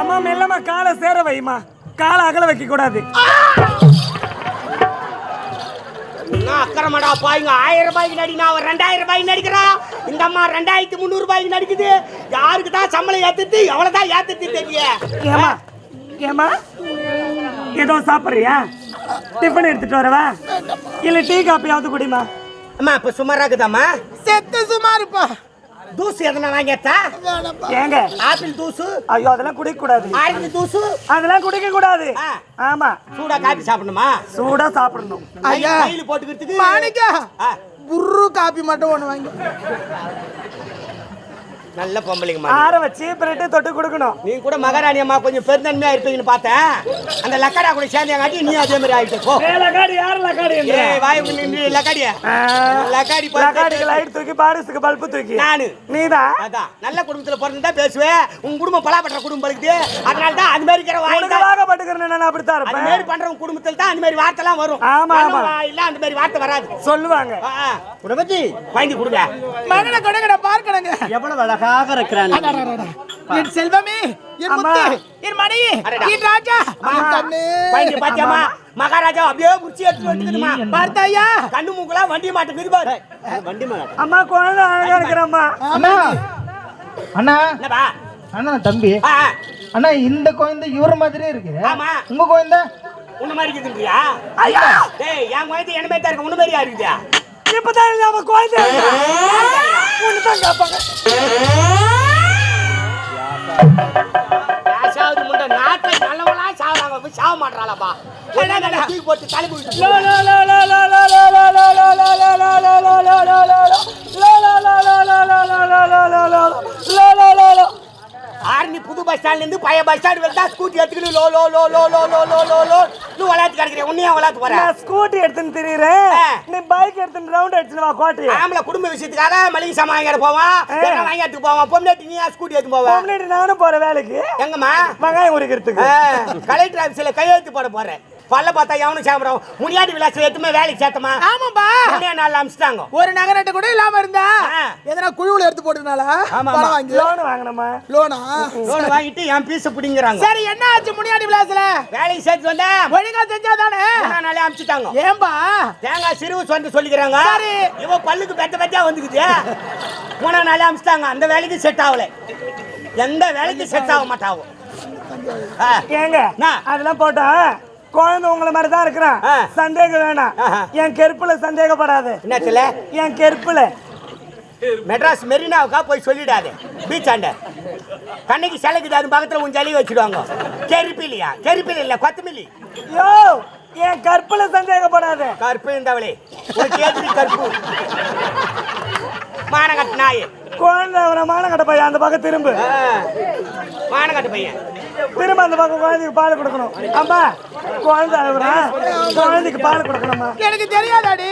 அம்மா காலை சேர வைமா காலை அகல வைக்க கூடாது நான் அக்கறமாடா பாருங்க ஆயிரம் ரூபாய்க்கு நடி நான் ஒரு ரெண்டாயிரம் ரூபாய்க்கு நடிக்கிறேன் இந்த அம்மா ரெண்டாயிரத்தி முந்நூறு ரூபாய்க்கு நடிக்குது. யாருக்கு தான் சம்பளம் ஏத்துது எவ்வளவு தான் ஏத்துது தெரியல ஏமா ஏமா ஏதோ சாப்பிட்றியா? டிஃபன் எடுத்துட்டு வரவா? இல்ல டீ காப்பியாவது குடிமா அம்மா இப்ப சுமாரா இருக்குதாம்மா செத்து சுமாருப்பா தூசு எதனா வாங்கியாத்தா ஏங்க? ஆப்பிள் தூசு. ஐயோ அதெல்லாம் குடிக்க கூடாது ஆரஞ்சு தூசு. அதெல்லாம் குடிக்க கூடாது. ஆமா. சூடா காப்பி சாப்பிடணுமா? சூடா சாப்பிடணும். ஐயா கையில் போட்டுக்கிறதுக்கு. மாணிக்கா புர்ரு காப்பி மட்டும் ஒண்ணு வாங்கி. நல்ல பொம்பளைங்கம்மா ஆற வச்சு பிரெட்டு தொட்டு கொடுக்கணும். நீ கூட மகாராணி அம்மா கொஞ்சம் பெருந்தன்மையா இருப்பீங்கன்னு பார்த்தேன். அந்த லக்கடா கூட சேர்ந்தங்காட்டி நீ அதே மாதிரி ஆயிட்டு போ. லக்காடி யார் லக்காடி வாய் நீ லக்காடியா. லக்காடி லக்காடிக்கு லைட் தூக்கி பாரிஸுக்கு பல்பு தூக்கி. நானு. நீதான் அதான். நல்ல குடும்பத்துல பிறந்தா பேசுவேன். உன் குடும்பம் பலாப்பட்ட குடும்பம் இருக்குது அதனால தான் அது மாதிரி இருக்கிற வாய் வாகப்பட்டுக்கிறேன் நான் அப்படித்தான் இருப்பேன்? மாதிரி பண்றவங்க குடும்பத்துல தான் அந்த மாதிரி வார்த்தை எல்லாம் வரும். ஆமா, ஆமா. வாயில அந்த மாதிரி வார்த்தை வராது. சொல்லுவாங்க. குடும்பத்தி வாங்கி கொடுங்க. மகனை கொடுங்கடா பார்க்கணுங்க. எவ்வளவு அழகாக இருக்கிறான் என் செல்வமே என் அம்மா. முத்து என் அடடா. என் ராஜா. வாங்கி பாத்தியாமா மகாராஜா அப்படியே முடிச்சு எடுத்து வந்துக்குதுமா பார்த்தாயா? கண்ணு மூக்கெல்லாம் வண்டி மாட்டுக்குது பாரு. வண்டி மேல. அம்மா குழந்தை அழகா இருக்கிறம்மா அண்ணா. அண்ணா. அண்ணா தம்பி. அண்ணா இந்த குழந்தை இவர் மாதிரியே இருக்கு ஆமா உங்க குழந்தை உன்ன மாதிரி இருக்குதுன்றியா ஐயா டேய் என் குழந்தை என்ன மாதிரி தான் இருக்கு உன்ன மாதிரியா இருக்குதா இப்பதான் நம்ம குழந்தை ஒண்ணுதான் கேட்பாங்க யாசாவது முண்டை நாட்டுல நல்லவளா சாவறாங்க போய் சாவ மாட்டாளாப்பா தூக்கி போட்டு விட்டு பஸ் ஸ்டாண்ட்ல இருந்து பழைய பஸ் ஸ்டாண்ட் வந்தா ஸ்கூட்டி எடுத்துக்கிட்டு லோ லோ லோ லோ லோ லோ லோ லோ லோ நீ விளையாட்டு கிடைக்கிறேன் உன்னையும் விளையாட்டு போற நான் ஸ்கூட்டி எடுத்துன்னு திரியிறேன். நீ பைக் எடுத்துன்னு ரவுண்ட் அடிச்சுன்னு வா கோட்டையை ஆம்பளை குடும்ப விஷயத்துக்காக மளிகை சாமான் வாங்கிட்டு போவான். வாங்கிட்டு போவான்? பொம்னாட்டி நீ ஸ்கூட்டி எடுத்து போவான் முன்னாடி நானும் போற வேலைக்கு. எங்கம்மா? வெங்காயம் உரிக்கிறதுக்கு. கலெக்டர் ஆபீஸ்ல கையெழுத்து போட போறேன். பல்ல பார்த்தா எவனும் சாப்பிடுறான் முனியாடி விலாசம் எத்துமே வேலைக்கு சேர்த்தமா? ஆமாப்பா முன்னே நாள் அமிச்சிட்டாங்க. ஒரு நகரட்ட கூட இல்லாம இருந்தா? ஆ. எதனா குழுவுல எடுத்து போட்டுனால ஆமா, பணம் ஆமா. வாங்கி? லோன் வாங்கினமா லோனா? லோன் வாங்கிட்டு என் பீஸ் பிடிங்கிறாங்க. சரி என்ன ஆச்சு முனியாடி விலாசல வேலைக்கு சேர்த்து வந்தா ஒழுங்கா செஞ்சாதானே? நாளே அமிச்சிட்டாங்க. ஏன்பா தேங்காய் சிறுவு வந்து சொல்லிக்கிறாங்க. சரி. இவ பல்லுக்கு பெத்த பெத்தா வந்துக்குது. மூணா நாளே அமிச்சிட்டாங்க. அந்த வேலைக்கு செட் ஆகல. எந்த வேலைக்கு செட் ஆக மாட்டாவோ. ஆ, ஏங்க? அதெல்லாம் போட்டா குழந்தை உங்களை மாதிரி தான் இருக்கிறான். சந்தேகம் வேணாம். என் கெருப்புல சந்தேகப்படாது. என்னத்துல என் கெருப்புல. மெட்ராஸ் மெரினாவுக்கா போய் சொல்லிடாது. பீச் ஆண்ட கண்ணைக்கு சிலைக்குது அது பக்கத்துல உன் ஜலி வச்சிடுவாங்க. கெரிப்பிலியா கெரிப்பிலி இல்ல கொத்தமல்லி. யோ என் கற்புல சந்தேகப்படாத. கருப்பு இருந்தவளே ஒரு கேஜி கருப்பு? மானகட்டு நாய். குழந்தை அவனை மானங்கட்ட பையன் அந்த பக்கம் திரும்பு. மானகட்டு பையன். திரும்ப அந்த பக்கம் குழந்தைக்கு பால் கொடுக்கணும். அம்மா குழந்தை அழுகுறா குழந்தைக்கு பால் கொடுக்கணும்மா. எனக்கு தெரியாதாடி.